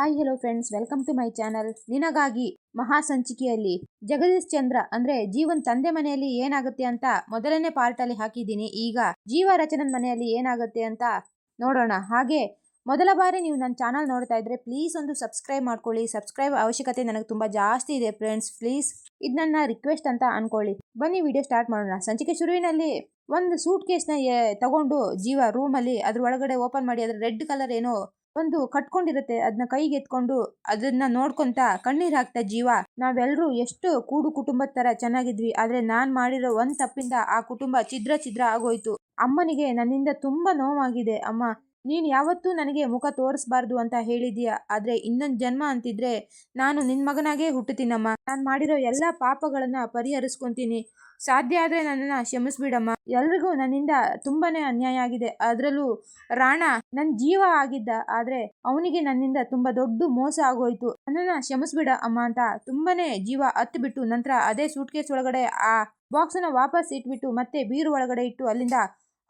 Hi hello friends welcome to my channel ನಿನಗಾಗಿ ಮಹಾ ಸಂಚಿಕೆಯಲ್ಲಿ ಜಗದೀಶ್ ಚಂದ್ರ ಅಂದ್ರೆ ಜೀವನ್ ತಂದೆ ಮನೆಯಲ್ಲಿ ಏನಾಗುತ್ತೆ ಅಂತ ಮೊದಲನೇ ಪಾರ್ಟ್ ಅಲ್ಲಿ ಹಾಕಿದ್ದೀನಿ. ಈಗ ಜೀವ ರಚನನ್ ಮನೆಯಲ್ಲಿ ಏನಾಗುತ್ತೆ ಅಂತ ನೋಡೋಣ. ಹಾಗೆ ಮೊದಲ ಬಾರಿ ನೀವು ನನ್ನ ಚಾನಲ್ ನೋಡ್ತಾ ಇದ್ರೆ ಪ್ಲೀಸ್ ಒಂದು ಸಬ್ಸ್ಕ್ರೈಬ್ ಮಾಡ್ಕೊಳ್ಳಿ. ಸಬ್ಸ್ಕ್ರೈಬ್ ಅವಶ್ಯಕತೆ ನನಗೆ ತುಂಬಾ ಜಾಸ್ತಿ ಇದೆ ಫ್ರೆಂಡ್ಸ್ ಪ್ಲೀಸ್ ಇದು ನನ್ನ ರಿಕ್ವೆಸ್ಟ್ ಅಂತ ಅನ್ಕೊಳ್ಳಿ. ಬನ್ನಿ ವಿಡಿಯೋ ಸ್ಟಾರ್ಟ್ ಮಾಡೋಣ. ಸಂಚಿಕೆ ಶುರುವಿನಲ್ಲಿ ಒಂದು ಸೂಟ್ ಕೇಸ್ನ ತಗೊಂಡು ಜೀವ ರೂಮಲ್ಲಿ ಅದ್ರ ಒಳಗಡೆ ಓಪನ್ ಮಾಡಿ, ಅದ್ರ ರೆಡ್ ಕಲರ್ ಏನೋ ಒಂದು ಕಟ್ಕೊಂಡಿರುತ್ತೆ. ಅದನ್ನ ಕೈಗೆ ಎತ್ಕೊಂಡು ಅದನ್ನ ನೋಡ್ಕೊಂತ ಕಣ್ಣೀರ್ ಹಾಕ್ತಾ ಜೀವ. ನಾವೆಲ್ಲರೂ ಎಷ್ಟು ಕೂಡು ಕುಟುಂಬದ ತರ ಚೆನ್ನಾಗಿದ್ವಿ. ಆದ್ರೆ ನಾನ್ ಮಾಡಿರೋ ಒಂದ್ ತಪ್ಪಿಂದ ಆ ಕುಟುಂಬ ಛಿದ್ರ ಛಿದ್ರ ಆಗೋಯ್ತು. ಅಮ್ಮನಿಗೆ ನನ್ನಿಂದ ತುಂಬಾ ನೋವಾಗಿದೆ. ಅಮ್ಮ, ನೀನ್ ಯಾವತ್ತೂ ನನಗೆ ಮುಖ ತೋರಿಸ್ಬಾರ್ದು ಅಂತ ಹೇಳಿದೀಯ ಆದ್ರೆ ಇನ್ನೊಂದ್ ಜನ್ಮ ಅಂತಿದ್ರೆ ನಾನು ನಿನ್ ಮಗನಾಗೇ ಹುಟ್ಟುತ್ತೀನಮ್ಮ. ನಾನ್ ಮಾಡಿರೋ ಎಲ್ಲಾ ಪಾಪಗಳನ್ನ ಪರಿಹರಿಸ್ಕೊಂತೀನಿ. ಸಾಧ್ಯ ಆದರೆ ನನ್ನನ್ನು ಕ್ಷಮಿಸ್ಬಿಡಮ್ಮ. ಎಲ್ರಿಗೂ ನನ್ನಿಂದ ತುಂಬಾನೇ ಅನ್ಯಾಯ ಆಗಿದೆ. ಅದರಲ್ಲೂ ರಾಣ ನನ್ನ ಜೀವ ಆಗಿದ್ದ, ಆದರೆ ಅವನಿಗೆ ನನ್ನಿಂದ ತುಂಬಾ ದೊಡ್ಡ ಮೋಸ ಆಗೋಯ್ತು. ನನ್ನನ್ನು ಕ್ಷಮಿಸ್ಬಿಡ ಅಮ್ಮ ಅಂತ ತುಂಬಾ ಜೀವ ಹತ್ತು ಬಿಟ್ಟು ನಂತರ ಅದೇ ಸೂಟ್ಕೇಸ್ ಒಳಗಡೆ ಆ ಬಾಕ್ಸನ್ನು ವಾಪಸ್ ಇಟ್ಬಿಟ್ಟು ಮತ್ತೆ ಬೀರು ಒಳಗಡೆ ಇಟ್ಟು ಅಲ್ಲಿಂದ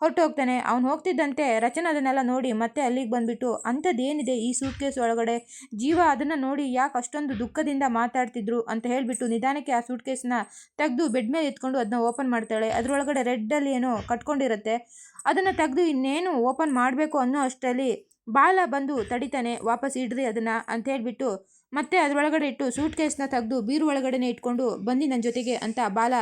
ಹೊರಟು ಹೋಗ್ತಾನೆ ಅವ್ನು ಹೋಗ್ತಿದ್ದಂತೆ ರಚನ ಅದನ್ನೆಲ್ಲ ನೋಡಿ ಮತ್ತೆ ಅಲ್ಲಿಗೆ ಬಂದುಬಿಟ್ಟು ಅಂಥದ್ದೇನಿದೆ ಈ ಸೂಟ್ಕೇಸ್ ಒಳಗಡೆ? ಜೀವ ಅದನ್ನು ನೋಡಿ ಯಾಕೆ ಅಷ್ಟೊಂದು ದುಃಖದಿಂದ ಮಾತಾಡ್ತಿದ್ರು? ಅಂತ ಹೇಳಿಬಿಟ್ಟು ನಿಧಾನಕ್ಕೆ ಆ ಸೂಟ್ಕೇಸ್ನ ತೆಗೆದು ಬೆಡ್ ಮೇಲೆ ಎತ್ಕೊಂಡು ಅದನ್ನ ಓಪನ್ ಮಾಡ್ತಾಳೆ. ಅದರೊಳಗಡೆ ರೆಡ್ಡಲ್ಲಿ ಏನೋ ಕಟ್ಕೊಂಡಿರುತ್ತೆ. ಅದನ್ನು ತೆಗೆದು ಇನ್ನೇನು ಓಪನ್ ಮಾಡಬೇಕು ಅನ್ನೋ ಅಷ್ಟರಲ್ಲಿ ಬಾಲ ಬಂದು ತಡಿತಾನೆ, ವಾಪಸ್ ಇಡ್ರಿ ಅದನ್ನು ಅಂತ ಹೇಳ್ಬಿಟ್ಟು ಮತ್ತೆ ಅದರೊಳಗಡೆ ಇಟ್ಟು ಸೂಟ್ ಕೇಸ್ನ ತೆಗೆದು ಬೀರು ಒಳಗಡೆನೆ ಇಟ್ಕೊಂಡು ಬಂದು ನನ್ನ ಜೊತೆಗೆ ಅಂತ ಬಾಲ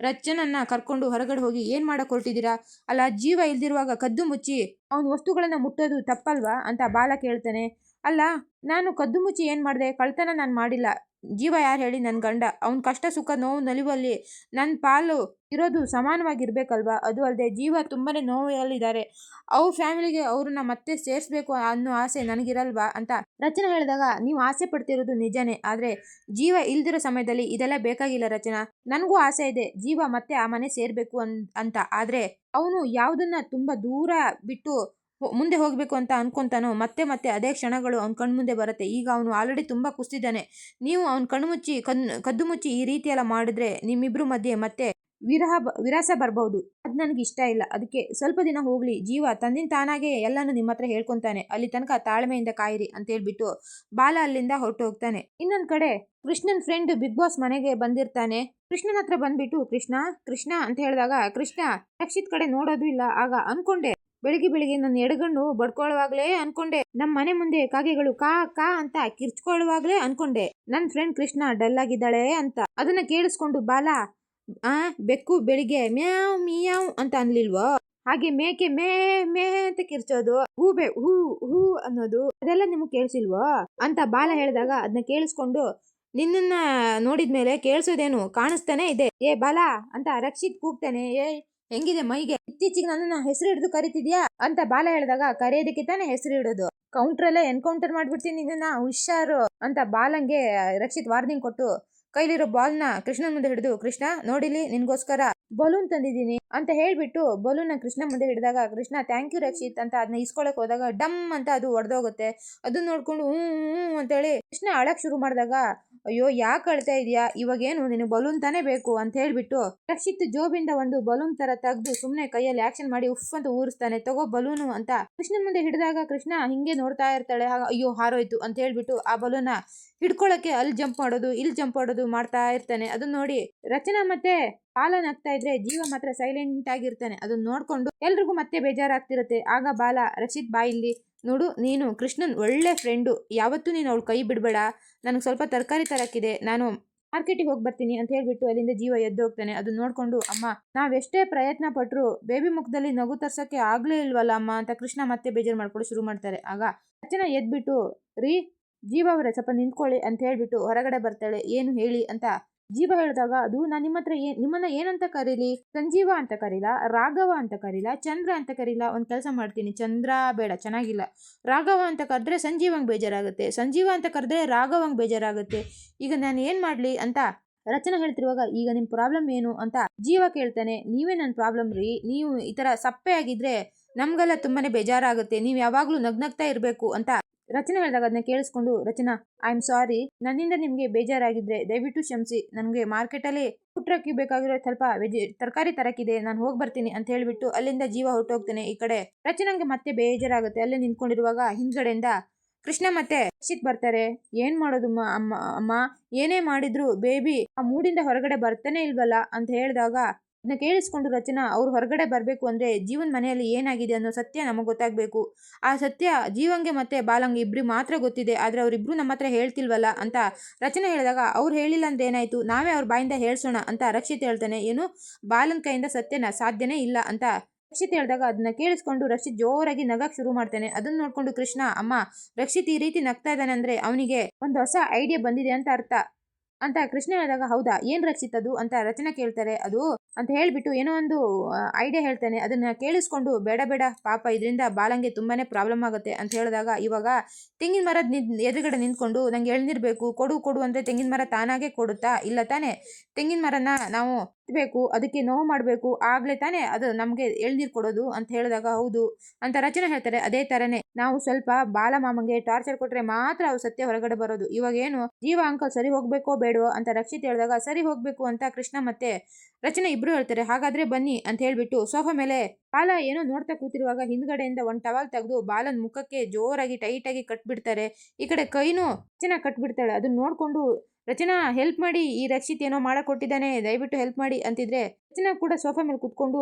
ರಚನನ್ನ ಕರ್ಕೊಂಡು ಹೊರಗಡೆ ಹೋಗಿ, ಏನು ಮಾಡಕ್ಕೆ ಹೊರಟಿದ್ದೀರಾ? ಅಲ್ಲ, ಜೀವ ಇಲ್ದಿರುವಾಗ ಕದ್ದು ಮುಚ್ಚಿ, ಅವನ ವಸ್ತುಗಳನ್ನ ಮುಟ್ಟೋದು ತಪ್ಪಲ್ವಾ? ಅಂತ ಬಾಲ ಕೇಳ್ತಾನೆ. ಅಲ್ಲ, ನಾನು ಕದ್ದು ಮುಚ್ಚಿ ಏನು ಮಾಡಿದೆ? ಕಳ್ತನ ನಾನು ಮಾಡಿಲ್ಲ. ಜೀವ ಯಾರು ಹೇಳಿ ನನ್ನ ಗಂಡ. ಅವ್ನ ಕಷ್ಟ ಸುಖ ನೋವು ನಲಿವಲ್ಲಿ ನನ್ನ ಪಾಲು ಇರೋದು ಸಮಾನವಾಗಿರ್ಬೇಕಲ್ವಾ? ಅದು ಅಲ್ಲದೆ ಜೀವ ತುಂಬಾ ನೋವಲ್ಲಿದ್ದಾರೆ ಅವ್ರ ಫ್ಯಾಮಿಲಿಗೆ ಅವ್ರನ್ನ ಮತ್ತೆ ಸೇರಿಸ್ಬೇಕು ಅನ್ನೋ ಆಸೆ ನನಗಿರಲ್ವಾ ಅಂತ ರಚನಾ ಹೇಳಿದಾಗ, ನೀವು ಆಸೆ ಪಡ್ತಿರೋದು ನಿಜನೇ, ಆದರೆ ಜೀವ ಇಲ್ದಿರೋ ಸಮಯದಲ್ಲಿ ಇದೆಲ್ಲ ಬೇಕಾಗಿಲ್ಲ ರಚನಾ. ನನಗೂ ಆಸೆ ಇದೆ ಜೀವ ಮತ್ತೆ ಆ ಮನೆ ಸೇರಬೇಕು ಅಂತ. ಆದರೆ ಅವನು ಯಾವುದನ್ನ ತುಂಬ ದೂರ ಬಿಟ್ಟು ಮುಂದೆ ಹೋಗಬೇಕು ಅಂತ ಅನ್ಕೊಂತಾನೋ, ಮತ್ತೆ ಮತ್ತೆ ಅದೇ ಕ್ಷಣಗಳು ಅವ್ನ ಕಣ್ಮುಂದೆ ಬರುತ್ತೆ. ಈಗ ಅವನು ಆಲ್ರೆಡಿ ತುಂಬ ಕುಸ್ತಿದ್ದಾನೆ. ನೀವು ಅವನ ಕಣ್ಣು ಮುಚ್ಚಿ ಕಣ್, ಕದ್ದು ಮುಚ್ಚಿ ಈ ರೀತಿ ಎಲ್ಲ ಮಾಡಿದ್ರೆ ನಿಮ್ಮಿಬ್ರು ಮಧ್ಯೆ ಮತ್ತೆ ವಿರಹ ವಿರಾಸ ಬರಬಹುದು ಅದು ನನಗೆ ಇಷ್ಟ ಇಲ್ಲ. ಅದಕ್ಕೆ ಸ್ವಲ್ಪ ದಿನ ಹೋಗ್ಲಿ. ಜೀವ ತಂದಿನ ತಾನಾಗೆ ಎಲ್ಲಾನು ನಿಮ್ಮ ಹತ್ರ ಹೇಳ್ಕೊಂತಾನೆ. ಅಲ್ಲಿ ತನಕ ತಾಳ್ಮೆಯಿಂದ ಕಾಯಿರಿ ಅಂತ ಹೇಳ್ಬಿಟ್ಟು ಬಾಲ ಅಲ್ಲಿಂದ ಹೊರಟು ಹೋಗ್ತಾನೆ. ಇನ್ನೊಂದ್ ಕಡೆ ಕೃಷ್ಣನ್ ಫ್ರೆಂಡ್ ಬಿಗ್ ಬಾಸ್ ಮನೆಗೆ ಬಂದಿರ್ತಾನೆ. ಕೃಷ್ಣನ ಹತ್ರ ಬಂದ್ಬಿಟ್ಟು, ಕೃಷ್ಣ ಕೃಷ್ಣ ಅಂತ ಹೇಳಿದಾಗ ಕೃಷ್ಣ ರಕ್ಷಿತ್ ಕಡೆ ನೋಡೋದು ಇಲ್ಲ. ಆಗ ಅನ್ಕೊಂಡೆ ಬೆಳಿಗ್ಗೆ ಬೆಳಿಗ್ಗೆ ನನ್ನ ಎಡಗಣ್ಣು ಬಡ್ಕೊಳ್ಳುವಾಗ್ಲೇ ಅನ್ಕೊಂಡೆ. ನಮ್ಮ ಮನೆ ಮುಂದೆ ಕಾಗೆಗಳು ಕಾ ಕಾ ಅಂತ ಕಿರ್ಚ್ಕೊಳ್ಳುವಾಗ್ಲೇ ಅನ್ಕೊಂಡೆ. ನನ್ನ ಫ್ರೆಂಡ್ ಕೃಷ್ಣ ಡಲ್ ಆಗಿದ್ದಾಳೆ ಅಂತ. ಅದನ್ನ ಕೇಳಿಸ್ಕೊಂಡು ಬಾಲ, ಆ, ಬೆಕ್ಕು ಬೆಳಿಗ್ಗೆ ಮ್ಯಾವ್, ಮಿಯಾವ್ ಅಂತ ಅನ್ಲಿಲ್ವೋ? ಹಾಗೆ ಮೇಕೆ ಮೇ ಮೇ ಅಂತ ಕಿರ್ಚೋದು ಹೂಬೆ ಹೂ ಹೂ ಅನ್ನೋದು. ಅದೆಲ್ಲ ನಿಮ್ಗೆ ಕೇಳಿಸಿಲ್ವೋ? ಅಂತ ಬಾಲ ಹೇಳಿದಾಗ ಅದನ್ನ ಕೇಳಿಸ್ಕೊಂಡು, ನಿನ್ನನ್ನ ನೋಡಿದ್ಮೇಲೆ ಕೇಳಿಸೋದೇನು ಕಾಣಿಸ್ತಾನೆ ಇದೆ. ಏ ಬಾಲ ಅಂತ ರಕ್ಷಿತ್ ಕೂಗ್ತಾನೆ, ಏ ಹೆಂಗಿದೆ ಮೈಗೆ? ಇತ್ತೀಚಿಗೆ ನನ್ನ ಹೆಸರು ಹಿಡಿದು ಕರಿತಿದ್ಯಾ? ಅಂತ ಬಾಲ ಹೇಳಿದಾಗ ಕರೆಯೋದಕ್ಕೆ ತಾನೇ ಹೆಸರು ಇಡೋದು ಕೌಂಟ್ರಲ್ಲೇ ಎನ್ಕೌಂಟರ್ ಮಾಡ್ಬಿಡ್ತೀನಿ ಇದನ್ನ ಹುಷಾರು ಅಂತ ಬಾಲಂಗೆ ರಕ್ಷಿತ್ ವಾರ್ನಿಂಗ್ ಕೊಟ್ಟು, ಕೈಲಿರೋ ಬಾಲ್ನ ಕೃಷ್ಣನ್ ಮುಂದೆ ಹಿಡಿದು, ಕೃಷ್ಣ ನೋಡಿಲಿ ನಿನ್ಗೋಸ್ಕರ ಬಲೂನ್ ತಂದಿದ್ದೀನಿ ಅಂತ ಹೇಳ್ಬಿಟ್ಟು ಬಲೂನ್ ಕೃಷ್ಣ ಮುಂದೆ ಹಿಡಿದಾಗ, ಕೃಷ್ಣ ಥ್ಯಾಂಕ್ ಯು ರಕ್ಷಿತ್ ಅಂತ ಅದನ್ನ ಇಸ್ಕೊಳಕ್ ಹೋದಾಗ, ಡಮ್ ಅಂತ ಅದು ಒಡೆದೋಗುತ್ತೆ. ಅದನ್ನ ನೋಡ್ಕೊಂಡು ಹ್ಮ್, ಅಂತೇಳಿ ಕೃಷ್ಣ ಅಳಕ್ ಶುರು ಮಾಡಿದಾಗ ಅಯ್ಯೋ, ಯಾಕೆ ಅಳ್ತಾ ಇದೆಯಾ? ಇವಾಗೇನು ನಿನಗೆ ಬಲೂನ್ ತಾನೇ ಬೇಕು ಅಂತ ಹೇಳ್ಬಿಟ್ಟು ರಕ್ಷಿತ್ ಜೋಬಿಂದ ಒಂದು ಬಲೂನ್ ತರ ತೆಗ್ದು ಸುಮ್ಮನೆ ಕೈಯಲ್ಲಿ ಆಕ್ಷನ್ ಮಾಡಿ ಉಫ್ ಅಂತ ಊರಿಸ್ತಾನೆ. ತಗೋ ಬಲೂನು ಅಂತ. ಕೃಷ್ಣನ ಮುಂದೆ ಹಿಡಿದಾಗ ಕೃಷ್ಣ ಹಿಂಗೆ ನೋಡ್ತಾ ಇರ್ತಾಳೆ. ಅಯ್ಯೋ, ಹಾರೋಯ್ತು ಅಂತ ಹೇಳ್ಬಿಟ್ಟು ಆ ಬಲೂನ ಹಿಡ್ಕೊಳಕ್ಕೆ ಅಲ್ಲಿ ಜಂಪ್ ಮಾಡೋದು, ಇಲ್ಲಿ ಜಂಪ್ ಮಾಡೋದು ಮಾಡ್ತಾ ಇರ್ತಾನೆ. ಅದನ್ನ ನೋಡಿ ರಚನಾ ಮತ್ತೆ ಪಾಲನ್ ಆಗ್ತಾ ಇದ್ರೆ ಜೀವ ಮಾತ್ರ ಸೈಲೆಂಟ್ ಆಗಿರ್ತಾನೆ. ಅದನ್ನ ನೋಡ್ಕೊಂಡು ಎಲ್ರಿಗೂ ಮತ್ತೆ ಬೇಜಾರಾಗ್ತಿರುತ್ತೆ. ಆಗ ಬಾಲ, ರಕ್ಷಿತ್ ಬಾಯಿಲ್ಲಿ ನೋಡು, ನೀನು ಕೃಷ್ಣನ್ ಒಳ್ಳೆ ಫ್ರೆಂಡು ಯಾವತ್ತೂ ನೀನು ಅವಳು ಕೈ ಬಿಡಬೇಡ. ನನಗೆ ಸ್ವಲ್ಪ ತರಕಾರಿ ತರಕ್ಕಿದೆ. ನಾನು ಮಾರ್ಕೆಟಿಗೆ ಹೋಗಿ ಬರ್ತೀನಿ ಅಂತ ಹೇಳಿಬಿಟ್ಟು ಅಲ್ಲಿಂದ ಜೀವ ಎದ್ದು ಹೋಗ್ತಾನೆ. ಅದು ನೋಡಿಕೊಂಡು, ಅಮ್ಮ ನಾವೆಷ್ಟೇ ಪ್ರಯತ್ನ ಪಟ್ಟರು ಬೇಬಿ ಮುಖದಲ್ಲಿ ನಗು ತರ್ಸೋಕ್ಕೆ ಆಗಲೇ ಇಲ್ವಲ್ಲ ಅಮ್ಮ? ಅಂತ ಕೃಷ್ಣ ಮತ್ತೆ ಬೇಜಾರು ಮಾಡ್ಕೊಂಡು ಶುರು ಮಾಡ್ತಾರೆ. ಆಗ ಅಚ್ಚನ ಎದ್ಬಿಟ್ಟು, ರೀ, ಜೀವ ಅವರೇ, ಸ್ವಲ್ಪ ನಿಂತ್ಕೊಳ್ಳಿ ಅಂತ ಹೇಳಿಬಿಟ್ಟು ಹೊರಗಡೆ ಬರ್ತಾಳೆ. ಏನು ಹೇಳಿ? ಅಂತ ಜೀವ ಹೇಳಿದಾಗ ಅದು ನಾನು ನಿಮ್ಮ ಹತ್ರ ಏನ್, ನಿಮ್ಮನ್ನ ಏನಂತ ಕರೀಲಿ? ಸಂಜೀವ ಅಂತ ಕರೀಲ? ರಾಘವ ಅಂತ ಕರೀಲ? ಚಂದ್ರ ಅಂತ ಕರೀಲ? ಒಂದು ಕೆಲಸ ಮಾಡ್ತೀನಿ. ಚಂದ್ರ ಬೇಡ, ಚೆನ್ನಾಗಿಲ್ಲ. ರಾಘವ ಅಂತ ಕರೆದ್ರೆ ಸಂಜೀವಂಗೆ ಬೇಜಾರಾಗುತ್ತೆ. ಸಂಜೀವ ಅಂತ ಕರೆದ್ರೆ ರಾಘವಂಗೆ ಬೇಜಾರಾಗುತ್ತೆ. ಈಗ ನಾನು ಏನು ಮಾಡಲಿ ಅಂತ ರಚನೆ ಹೇಳ್ತಿರುವಾಗ, ಈಗ ನಿಮ್ಮ ಪ್ರಾಬ್ಲಮ್ ಏನು ಅಂತ ಜೀವ ಕೇಳ್ತಾನೆ. ನೀವೇ ನನ್ನ ಪ್ರಾಬ್ಲಮ್ ರೀ. ನೀವು ಈ ಥರ ಸಪ್ಪೆ ಆಗಿದ್ರೆ ನಮ್ಗೆಲ್ಲ ತುಂಬಾನೇ ಬೇಜಾರಾಗುತ್ತೆ. ನೀವು ಯಾವಾಗಲೂ ನಗ್ನಗ್ತಾ ಇರಬೇಕು ಅಂತ ರಚನೆ ಹೇಳಿದಾಗ ಅದನ್ನ ಕೇಳಿಸ್ಕೊಂಡು, ರಚನಾ ಐ ಆಮ್ ಸಾರಿ ನನ್ನಿಂದ ನಿಮಗೆ ಬೇಜಾರಾಗಿದ್ರೆ ದಯವಿಟ್ಟು ಕ್ಷಮಿಸಿ. ನನಗೆ ಮಾರ್ಕೆಟಲ್ಲಿ ಪುಟ್ರಕ್ಕಿ ಬೇಕಾಗಿರೋ ಸ್ವಲ್ಪ ವೆಜಿ, ತರಕಾರಿ ತರಕಿದೆ ನಾನು ಹೋಗಿ ಬರ್ತೀನಿ ಅಂತ ಹೇಳಿಬಿಟ್ಟು ಅಲ್ಲಿಂದ ಜೀವ ಹೊರಟೋಗ್ತಾನೆ ಈ ಕಡೆ. ರಚನಂಗೆ ಮತ್ತೆ ಬೇಜಾರಾಗುತ್ತೆ. ಅಲ್ಲೇ ನಿಂತ್ಕೊಂಡಿರುವಾಗ ಹಿಂದ್ಗಡೆಯಿಂದ ಕೃಷ್ಣ ಮತ್ತೆ ರಕ್ಷಿತ್ ಬರ್ತಾರೆ. ಏನ್ ಮಾಡೋದು ಅಮ್ಮ ಅಮ್ಮ? ಏನೇ ಮಾಡಿದ್ರು ಬೇಬಿ ಆ ಮೂಡಿಂದ ಹೊರಗಡೆ ಬರ್ತಾನೆ ಇಲ್ವಲ್ಲ? ಅಂತ ಹೇಳಿದಾಗ ಅದನ್ನ ಕೇಳಿಸ್ಕೊಂಡು ರಚನಾ, ಅವ್ರು ಹೊರಗಡೆ ಬರಬೇಕು ಅಂದ್ರೆ ಜೀವನ್ ಮನೆಯಲ್ಲಿ ಏನಾಗಿದೆ ಅನ್ನೋ ಸತ್ಯ ನಮಗೆ ಗೊತ್ತಾಗಬೇಕು. ಆ ಸತ್ಯ ಜೀವಂಗೆ ಮತ್ತೆ ಬಾಲಂಗೆ ಇಬ್ಬರು ಮಾತ್ರ ಗೊತ್ತಿದೆ, ಆದ್ರೆ ಅವರಿಬ್ಬರು ನಮ್ಮ ಹತ್ರ ಹೇಳ್ತಿಲ್ವಲ್ಲ ಅಂತ ರಚನೆ ಹೇಳಿದಾಗ, ಅವ್ರು ಹೇಳಿಲ್ಲ ಅಂದ್ರೆ ಏನಾಯ್ತು? ನಾವೇ ಅವ್ರ ಬಾಯಿಂದ ಹೇಳ್ಸೋಣ ಅಂತ ರಕ್ಷಿತ್ ಹೇಳ್ತಾನೆ. ಏನು? ಬಾಲನ್ ಕೈಯಿಂದ ಸತ್ಯನ ಸಾಧ್ಯನೇ ಇಲ್ಲ ಅಂತ ರಕ್ಷಿತ್ ಹೇಳಿದಾಗ ಅದನ್ನ ಕೇಳಿಸ್ಕೊಂಡು ರಕ್ಷಿತ್ ಜೋರಾಗಿ ನಗಕ್ಕೆ ಶುರು ಮಾಡ್ತಾನೆ. ಅದನ್ನ ನೋಡ್ಕೊಂಡು ಕೃಷ್ಣ, ಅಮ್ಮ, ರಕ್ಷಿತ್ ಈ ರೀತಿ ನಗ್ತಾ ಇದ್ದಾನೆ ಅಂದರೆ ಅವನಿಗೆ ಒಂದು ಹೊಸ ಐಡಿಯಾ ಬಂದಿದೆ ಅಂತ ಅರ್ಥ. ಅಂತ ಕೃಷ್ಣ ಹೇಳಿದಾಗ, ಹೌದಾ? ಏನ್ ರಕ್ಷಿತ್ ಅದು? ಅಂತ ರಚನೆ ಕೇಳ್ತಾರೆ. ಅದು ಅಂತ ಹೇಳಿಬಿಟ್ಟು ಏನೋ ಒಂದು ಐಡಿಯಾ ಹೇಳ್ತಾನೆ. ಅದನ್ನ ಕೇಳಿಸ್ಕೊಂಡು, ಬೇಡ ಬೇಡ, ಪಾಪ ಇದರಿಂದ ಬಾಲಂಗೆ ತುಂಬಾನೇ ಪ್ರಾಬ್ಲಮ್ ಆಗುತ್ತೆ ಅಂತ ಹೇಳಿದಾಗ, ಇವಾಗ ತೆಂಗಿನ ನಿಂತ್, ಎದುರುಗಡೆ ನಿಂತ್ಕೊಂಡು, ನಂಗೆ ಎಳ್ನಿರ್ಬೇಕು ಕೊಡು ಕೊಡು ಅಂದ್ರೆ ತೆಂಗಿನ ಮರ ತಾನಾಗೆ ಕೊಡುತ್ತಾ? ಇಲ್ಲ ತಾನೇ? ತೆಂಗಿನ ಮರನ ನಾವು ಬೇಕು ಅದಕ್ಕೆ ನೋವು ಮಾಡಬೇಕು, ಆಗಲೇ ತಾನೇ ಅದು ನಮಗೆ ಎಳ್ನೀರು ಕೊಡೋದು ಅಂತ ಹೇಳಿದಾಗ ಹೌದು ಅಂತ ರಚನೆ ಹೇಳ್ತಾರೆ. ಅದೇ ಥರನೇ ನಾವು ಸ್ವಲ್ಪ ಬಾಲ ಮಾಮಂಗೆ ಟಾರ್ಚರ್ ಕೊಟ್ಟರೆ ಮಾತ್ರ ಅವು ಸತ್ಯ ಹೊರಗಡೆ ಬರೋದು. ಇವಾಗ ಏನು ಜೀವ ಅಂಕಲ್ ಸರಿ ಹೋಗ್ಬೇಕೋ ಬೇಡವೋ ಅಂತ ರಕ್ಷಿತ್ ಹೇಳಿದಾಗ ಸರಿ ಹೋಗಬೇಕು ಅಂತ ಕೃಷ್ಣ ಮತ್ತೆ ರಚನೆ ಇಬ್ರು ಹೇಳ್ತಾರೆ. ಹಾಗಾದ್ರೆ ಬನ್ನಿ ಅಂತ ಹೇಳ್ಬಿಟ್ಟು ಸೋಫಾ ಮೇಲೆ ಬಾಲ ಏನೋ ನೋಡ್ತಾ ಕೂತಿರುವಾಗ ಹಿಂದ್ಗಡೆಯಿಂದ ಒಂದು ಟವಲ್ ತೆಗೆದು ಬಾಲನ್ ಮುಖಕ್ಕೆ ಜೋರಾಗಿ ಟೈಟ್ ಆಗಿ ಕಟ್ಬಿಡ್ತಾರೆ. ಈ ಕಡೆ ಕೈನೂ ಚೆನ್ನಾಗಿ ಕಟ್ಬಿಡ್ತಾಳೆ. ಅದನ್ನ ನೋಡ್ಕೊಂಡು ರಚನಾ ಹೆಲ್ಪ್ ಮಾಡಿ ಈ ರಕ್ಷಿತ್ ಏನೋ ಕೊಟ್ಟಿದ್ದಾನೆ ದಯವಿಟ್ಟು ಹೆಲ್ಪ್ ಮಾಡಿ ಅಂತಿದ್ರೆ ರಚನಾ ಕೂಡ ಸೋಫಾ ಮೇಲೆ ಕುತ್ಕೊಂಡು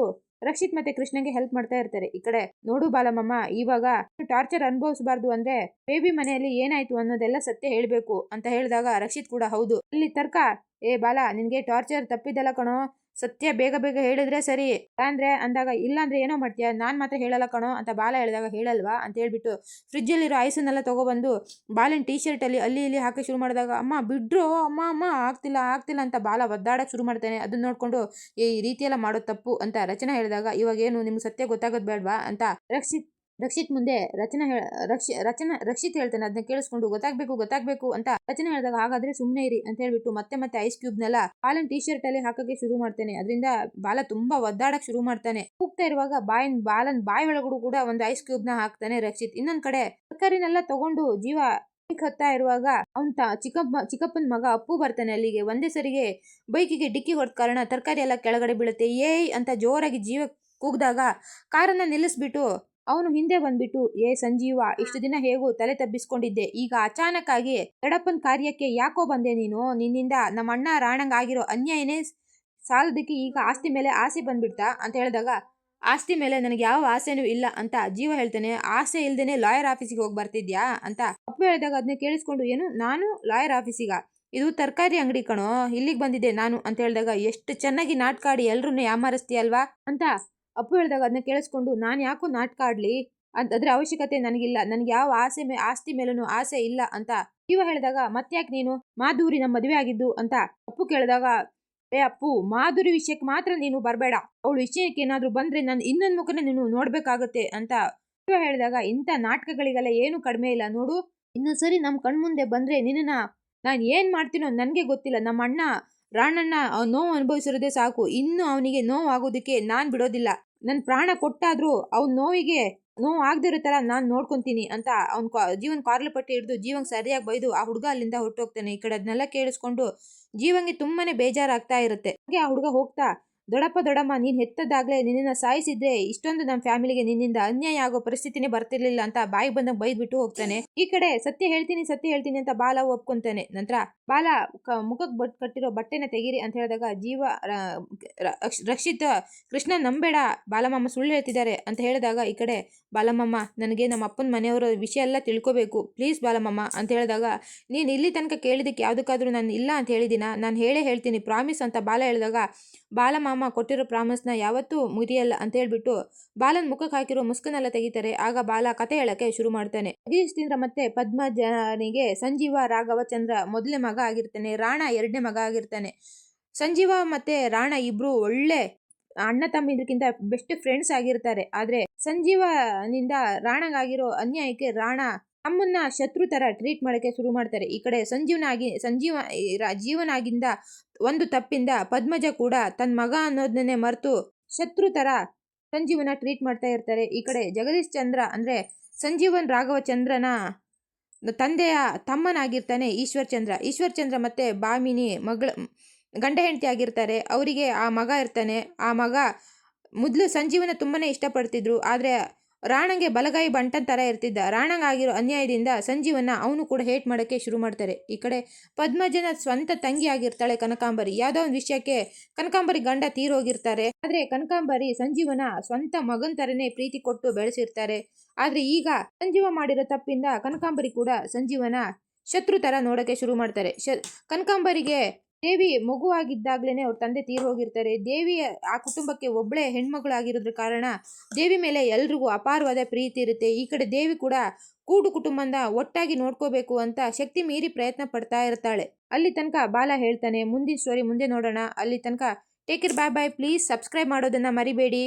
ರಕ್ಷಿತ್ ಮತ್ತೆ ಕೃಷ್ಣಗೆ ಹೆಲ್ಪ್ ಮಾಡ್ತಾ ಇರ್ತಾರೆ. ಈ ಕಡೆ ನೋಡು ಬಾಲಮ್ಮಮ್ಮ, ಇವಾಗ ಟಾರ್ಚರ್ ಅನುಭವಿಸಬಾರ್ದು ಅಂದ್ರೆ ಬೇಬಿ ಮನೆಯಲ್ಲಿ ಏನಾಯ್ತು ಅನ್ನೋದೆಲ್ಲ ಸತ್ಯ ಹೇಳ್ಬೇಕು ಅಂತ ಹೇಳಿದಾಗ ರಕ್ಷಿತ್ ಕೂಡ ಹೌದು. ಇಲ್ಲಿ ತರ್ಕ, ಏ ಬಾಲ, ನಿನ್ಗೆ ಟಾರ್ಚರ್ ತಪ್ಪಿದ್ದಲ್ಲ ಕಣೋ ಸತ್ಯ ಬೇಗ ಬೇಗ ಹೇಳಿದ್ರೆ ಸರಿ. ಅಂದ್ರೆ ಅಂದಾಗ ಇಲ್ಲ ಅಂದ್ರೆ ಏನೋ ಮಾಡ್ತೀಯ? ನಾನ್ ಮಾತ್ರ ಹೇಳಲ್ಲ ಕಣೋ ಅಂತ ಬಾಲ ಹೇಳಿದಾಗ ಹೇಳಲ್ವಾ ಅಂತ ಹೇಳ್ಬಿಟ್ಟು ಫ್ರಿಜ್ಜಲ್ಲಿರೋ ಐಸನ್ನೆಲ್ಲ ತಗೊಬಂದು ಬಾಲನ್ ಟೀ ಶರ್ಟ್ ಅಲ್ಲಿ ಇಲ್ಲಿ ಹಾಕಿ ಶುರು ಮಾಡಿದಾಗ, ಅಮ್ಮ, ಬಿಡ್ರು? ಅಮ್ಮ ಅಮ್ಮ, ಆಗ್ತಿಲ್ಲ ಆಗ್ತಿಲ್ಲ ಅಂತ ಬಾಲ ಒದ್ದಾಡಕ್ ಶುರು ಮಾಡ್ತಾನೆ. ಅದನ್ನ ನೋಡ್ಕೊಂಡು ಈ ರೀತಿಯೆಲ್ಲ ಮಾಡೋದು ತಪ್ಪು ಅಂತ ರಚನಾ ಹೇಳಿದಾಗ, ಇವಾಗ ಏನು, ನಿಮ್ಗೆ ಸತ್ಯ ಗೊತ್ತಾಗೋದು ಬೇಡವಾ? ಅಂತ ರಕ್ಷಿತ್ ರಕ್ಷಿತ್ ಮುಂದೆ ರಚನಾ ಹೇಳ ರಕ್ಷ, ರಚನಾ, ರಕ್ಷಿತ್ ಹೇಳ್ತಾನೆ ಅದನ್ನ ಕೇಳಿಸ್ಕೊಂಡು ಗೊತ್ತಾಗ್ಬೇಕು ಗೊತ್ತಾಗ್ಬೇಕು ಅಂತ ರಚನೆ ಹೇಳಿದಾಗ ಹಾಗಾದ್ರೆ ಸುಮ್ಮನೆ ಇರಿ ಅಂತ ಹೇಳ್ಬಿಟ್ಟು ಮತ್ತೆ ಮತ್ತೆ ಐಸ್ ಕ್ಯೂಬ್ ನೆಲ್ಲ ಹಾಲನ್ ಟೀ ಶರ್ಟ್ ಅಲ್ಲಿ ಹಾಕಕ್ಕೆ ಶುರು ಮಾಡ್ತಾನೆ. ಅದರಿಂದ ಬಾಲ ತುಂಬಾ ಒದ್ದಾಡಕ್ ಶುರು ಮಾಡ್ತಾನೆ. ಹೋಗ್ತಾ ಇರುವಾಗ ಬಾಯಿನ್, ಬಾಲನ್ ಬಾಯಿ ಒಳಗಡೆ ಕೂಡ ಒಂದು ಐಸ್ ಕ್ಯೂಬ್ನ ಹಾಕ್ತಾನೆ ರಕ್ಷಿತ್. ಇನ್ನೊಂದ್ ಕಡೆ ತರಕಾರಿನೆಲ್ಲ ತಗೊಂಡು ಜೀವ ಹತ್ತಾ ಇರುವಾಗ ಅವನ್ ಚಿಕ್ಕಪ್ಪ ಚಿಕ್ಕಪ್ಪನ ಮಗ ಅಪ್ಪು ಬರ್ತಾನೆ ಅಲ್ಲಿಗೆ. ಒಂದೇ ಸರಿಗೆ ಬೈಕಿಗೆ ಡಿಕ್ಕಿ ಹೊಡೆದ ಕಾರಣ ತರಕಾರಿ ಎಲ್ಲ ಕೆಳಗಡೆ ಬೀಳುತ್ತೆ. ಏಯ್ ಅಂತ ಜೋರಾಗಿ ಜೀವ ಕೂಗ್ದಾಗ ಕಾರನ್ನ ನಿಲ್ಲಿಸ್ಬಿಟ್ಟು ಅವನು ಹಿಂದೆ ಬಂದ್ಬಿಟ್ಟು, ಏ ಸಂಜೀವ, ಇಷ್ಟು ದಿನ ಹೇಗೂ ತಲೆ ತಬ್ಬಿಸ್ಕೊಂಡಿದ್ದೆ. ಈಗ ಅಚಾನಕ್ ಆಗಿ ದೊಡ್ಡಪ್ಪನ ಕಾರ್ಯಕ್ಕೆ ಯಾಕೋ ಬಂದೆ ನೀನು? ನಿನ್ನಿಂದ ನಮ್ಮ ಅಣ್ಣ ರಾಣಂಗ್ ಆಗಿರೋ ಅನ್ಯಾಯನೇ ಸಾಲದಕ್ಕೆ ಈಗ ಆಸ್ತಿ ಮೇಲೆ ಆಸೆ ಬಂದ್ಬಿಡ್ತಾ? ಅಂತ ಹೇಳಿದಾಗ, ಆಸ್ತಿ ಮೇಲೆ ನನಗೆ ಯಾವ ಆಸೆನೂ ಇಲ್ಲ ಅಂತ ಜೀವ ಹೇಳ್ತಾನೆ. ಆಸೆ ಇಲ್ದೇನೆ ಲಾಯರ್ ಆಫೀಸಿಗೆ ಹೋಗಿ ಬರ್ತಿದ್ಯಾ? ಅಂತ ಅಪ್ಪ ಹೇಳಿದಾಗ ಅದನ್ನ ಕೇಳಿಸ್ಕೊಂಡು, ಏನು, ನಾನು ಲಾಯರ್ ಆಫೀಸಿಗ? ಇದು ತರಕಾರಿ ಅಂಗಡಿ ಕಣೋ. ಇಲ್ಲಿಗೆ ಬಂದಿದ್ದೆ ನಾನು. ಅಂತ ಹೇಳಿದಾಗ, ಎಷ್ಟು ಚೆನ್ನಾಗಿ ನಾಟ್ಕಾಡಿ ಎಲ್ರನ್ನೂ ಯಾಮಾರಿಸ್ತೀಯಲ್ವಾ? ಅಂತ ಅಪ್ಪು ಹೇಳಿದಾಗ ಅದನ್ನ ಕೇಳಿಸ್ಕೊಂಡು, ನಾನು ಯಾಕೋ ನಾಟಕ ಆಡಲಿ? ಅಂತ ಅದ್ರ ಅವಶ್ಯಕತೆ ನನಗಿಲ್ಲ. ನನಗೆ ಯಾವ ಆಸೆ ಮೇ, ಆಸ್ತಿ ಮೇಲೂ ಆಸೆ ಇಲ್ಲ ಅಂತ ಇವ ಹೇಳಿದಾಗ, ಮತ್ತ್ಯಾಕೆ ನೀನು? ಮಾಧುರಿ ನಮ್ಮ ಮದುವೆ ಆಗಿದ್ದು ಅಂತ ಅಪ್ಪು ಕೇಳಿದಾಗ, ಏ ಅಪ್ಪು, ಮಾಧುರಿ ವಿಷಯಕ್ಕೆ ಮಾತ್ರ ನೀನು ಬರಬೇಡ. ಅವಳು ವಿಷಯಕ್ಕೆ ಏನಾದರೂ ಬಂದ್ರೆ ನಾನು ಇನ್ನೊಂದು ಮುಖನ ನೀನು ನೋಡಬೇಕಾಗುತ್ತೆ ಅಂತ ಇವ ಹೇಳಿದಾಗ, ಇಂಥ ನಾಟಕಗಳಿಗೆಲ್ಲ ಏನು ಕಡಿಮೆ ಇಲ್ಲ. ನೋಡು, ಇನ್ನೊಂದ್ಸರಿ ನಮ್ಮ ಕಣ್ಮುಂದೆ ಬಂದ್ರೆ ನಿನ್ನ ನಾನು ಏನು ಮಾಡ್ತೀನೋ ನನಗೆ ಗೊತ್ತಿಲ್ಲ. ನಮ್ಮ ಅಣ್ಣ ರಾಣಣ್ಣ ನೋವು ಅನುಭವಿಸಿರೋದೇ ಸಾಕು. ಇನ್ನು ಅವನಿಗೆ ನೋವು ಆಗೋದಕ್ಕೆ ನಾನ್ ಬಿಡೋದಿಲ್ಲ. ನನ್ನ ಪ್ರಾಣ ಕೊಟ್ಟಾದರೂ ಅವ್ನ ನೋವಿಗೆ ನೋವು ಆಗದಿರೋ ಥರ ನಾನು ನೋಡ್ಕೊತೀನಿ ಅಂತ ಅವ್ನ ಜೀವನ್ ಕಾರ್ಲ ಪಟ್ಟಿ ಹಿಡಿದು ಜೀವಂಗೆ ಸರಿಯಾಗಿ ಬೈದು ಆ ಹುಡುಗ ಅಲ್ಲಿಂದ ಹೊರಟೋಗ್ತಾನೆ. ಈ ಕಡೆ ಅದನ್ನೆಲ್ಲ ಕೇಳಿಸ್ಕೊಂಡು ಜೀವಂಗೆ ತುಂಬಾ ಬೇಜಾರಾಗ್ತಾ ಇರುತ್ತೆ. ಹಾಗೆ ಆ ಹುಡುಗ ಹೋಗ್ತಾ ದೊಡ್ಡಪ್ಪ ದೊಡಮ್ಮ, ನೀನು ಹೆತ್ತದಾಗ್ಲೇ ನಿನ್ನನ್ನು ಸಾಯಿಸಿದ್ರೆ ಇಷ್ಟೊಂದು ನಮ್ಮ ಫ್ಯಾಮಿಲಿಗೆ ನಿನ್ನಿಂದ ಅನ್ಯಾಯ ಆಗೋ ಪರಿಸ್ಥಿತಿನೇ ಬರ್ತಿರ್ಲಿಲ್ಲ ಅಂತ ಬಾಯಿ ಬಂದಾಗ ಬೈದ್ಬಿಟ್ಟು ಹೋಗ್ತಾನೆ. ಈ ಕಡೆ ಸತ್ಯ ಹೇಳ್ತೀನಿ ಸತ್ಯ ಹೇಳ್ತೀನಿ ಅಂತ ಬಾಲ ಒಪ್ಕೊಂತಾನೆ. ನಂತರ ಬಾಲ ಮುಖಕ್ಕೆ ಬಟ್ ಕಟ್ಟಿರೋ ಬಟ್ಟೆನ ತೆಗೀರಿ ಅಂತ ಹೇಳಿದಾಗ ಜೀವ ರಕ್ಷಿತ ಕೃಷ್ಣ ನಂಬೇಡ ಬಾಲಮಮ್ಮ ಸುಳ್ಳು ಹೇಳ್ತಿದ್ದಾರೆ ಅಂತ ಹೇಳಿದಾಗ ಈ ಕಡೆ ಬಾಲಮಮ್ಮ ನನಗೆ ನಮ್ಮ ಅಪ್ಪನ ಮನೆಯವರ ವಿಷಯ ಎಲ್ಲ ತಿಳ್ಕೋಬೇಕು, ಪ್ಲೀಸ್ ಬಾಲಮಮ್ಮ ಅಂತ ಹೇಳಿದಾಗ ನೀನು ಇಲ್ಲಿ ತನಕ ಕೇಳಿದಕ್ಕೆ ಯಾವುದಕ್ಕಾದ್ರೂ ನಾನು ಇಲ್ಲ ಅಂತ ಹೇಳಿದಿನ ನಾನು ಹೇಳೇ ಹೇಳ್ತೀನಿ, ಪ್ರಾಮಿಸ್ ಅಂತ ಬಾಲ ಹೇಳಿದಾಗ ಬಾಲಮಾಮ ಕೊಟ್ಟಿರೋ ಪ್ರಾಮಿಸ್ನ ಯಾವತ್ತೂ ಮುರಿಯಲ್ಲ ಅಂತ ಹೇಳ್ಬಿಟ್ಟು ಬಾಲನ್ ಮುಖಕ್ಕೆ ಹಾಕಿರೋ ಮುಸ್ಕನ್ನೆಲ್ಲ ತೆಗಿತಾರೆ. ಆಗ ಬಾಲ ಕತೆ ಹೇಳಕ್ಕೆ ಶುರು ಮಾಡ್ತಾನೆ. ಜಗದೀಶ್ ಮತ್ತೆ ಪದ್ಮಜನಿಗೆ ಸಂಜೀವ, ರಾಘವ ಚಂದ್ರ ಮೊದಲನೇ ಮಗ ಆಗಿರ್ತಾನೆ. ರಾಣ ಎರಡನೇ ಮಗ ಆಗಿರ್ತಾನೆ. ಸಂಜೀವ ಮತ್ತೆ ರಾಣ ಇಬ್ರು ಒಳ್ಳೆ ಅಣ್ಣ ತಮ್ಮಿದ್ರಕ್ಕಿಂತ ಬೆಸ್ಟ್ ಫ್ರೆಂಡ್ಸ್ ಆಗಿರ್ತಾರೆ. ಆದ್ರೆ ಸಂಜೀವನಿಂದ ರಾಣಗಾಗಿರೋ ಅನ್ಯಾಯಕ್ಕೆ ರಾಣ ತಮ್ಮನ್ನ ಶತ್ರು ಥರ ಟ್ರೀಟ್ ಮಾಡೋಕ್ಕೆ ಶುರು ಮಾಡ್ತಾರೆ. ಈ ಕಡೆ ಸಂಜೀವನಾಗಿ, ಸಂಜೀವ ಜೀವನಾಗಿಂದ ಒಂದು ತಪ್ಪಿಂದ ಪದ್ಮಜ ಕೂಡ ತನ್ನ ಮಗ ಅನ್ನೋದನ್ನೇ ಮರೆತು ಶತ್ರು ಥರ ಸಂಜೀವನ ಟ್ರೀಟ್ ಮಾಡ್ತಾ ಇರ್ತಾರೆ. ಈ ಕಡೆ ಜಗದೀಶ್ ಚಂದ್ರ ಅಂದರೆ ಸಂಜೀವನ್ ರಾಘವ ಚಂದ್ರನ ತಂದೆಯ ತಮ್ಮನಾಗಿರ್ತಾನೆ ಈಶ್ವರ್ ಚಂದ್ರ. ಈಶ್ವರ್ ಚಂದ್ರ ಮತ್ತು ಬಾಮಿನಿ ಮಗಳ, ಗಂಡ ಹೆಂಡತಿ ಆಗಿರ್ತಾರೆ. ಅವರಿಗೆ ಆ ಮಗ ಇರ್ತಾನೆ. ಆ ಮಗ ಮೊದಲು ಸಂಜೀವನ ತುಂಬಾ ಇಷ್ಟಪಡ್ತಿದ್ರು. ಆದರೆ ರಾಣಂಗೆ ಬಲಗೈ ಬಂಟನ್ ಥರ ಇರ್ತಿದ್ದ. ರಾಣಂಗ್ ಆಗಿರೋ ಅನ್ಯಾಯದಿಂದ ಸಂಜೀವನ ಅವನು ಕೂಡ ಹೇಟ್ ಮಾಡೋಕ್ಕೆ ಶುರು ಮಾಡ್ತಾರೆ. ಈ ಕಡೆ ಪದ್ಮಜನ ಸ್ವಂತ ತಂಗಿ ಆಗಿರ್ತಾಳೆ ಕನಕಾಂಬರಿ. ಯಾವುದೋ ಒಂದು ವಿಷಯಕ್ಕೆ ಕನಕಾಂಬರಿ ಗಂಡ ತೀರೋಗಿರ್ತಾರೆ. ಆದ್ರೆ ಕನಕಾಂಬರಿ ಸಂಜೀವನ ಸ್ವಂತ ಮಗನ ತರನೇ ಪ್ರೀತಿ ಕೊಟ್ಟು ಬೆಳೆಸಿರ್ತಾರೆ. ಆದ್ರೆ ಈಗ ಸಂಜೀವ ಮಾಡಿರೋ ತಪ್ಪಿಂದ ಕನಕಾಂಬರಿ ಕೂಡ ಸಂಜೀವನ ಶತ್ರು ಥರ ನೋಡೋಕ್ಕೆ ಶುರು ಮಾಡ್ತಾರೆ. ಶ, ಕನಕಾಂಬರಿಗೆ ದೇವಿ ಮಗುವಾಗಿದ್ದಾಗಲೇ ಅವ್ರ ತಂದೆ ತೀರು ಹೋಗಿರ್ತಾರೆ. ದೇವಿ ಆ ಕುಟುಂಬಕ್ಕೆ ಒಬ್ಳೆ ಹೆಣ್ಮಗಳಾಗಿರೋದ್ರ ಕಾರಣ ದೇವಿ ಮೇಲೆ ಎಲ್ರಿಗೂ ಅಪಾರವಾದ ಪ್ರೀತಿ ಇರುತ್ತೆ. ಈ ಕಡೆ ದೇವಿ ಕೂಡ ಕೂಡು ಕುಟುಂಬದ ಒಟ್ಟಾಗಿ ನೋಡ್ಕೋಬೇಕು ಅಂತ ಶಕ್ತಿ ಮೀರಿ ಪ್ರಯತ್ನ ಪಡ್ತಾ ಇರ್ತಾಳೆ. ಅಲ್ಲಿ ತನಕ ಬಾಲ ಹೇಳ್ತಾನೆ, ಮುಂದಿನ ಸ್ಟೋರಿ ಮುಂದೆ ನೋಡೋಣ. ಅಲ್ಲಿ ತನಕ ಟೇಕ್ ಇರ್ ಬಾಯ್ ಬಾಯ್ ಪ್ಲೀಸ್ ಸಬ್ಸ್ಕ್ರೈಬ್ ಮಾಡೋದನ್ನ ಮರಿಬೇಡಿ.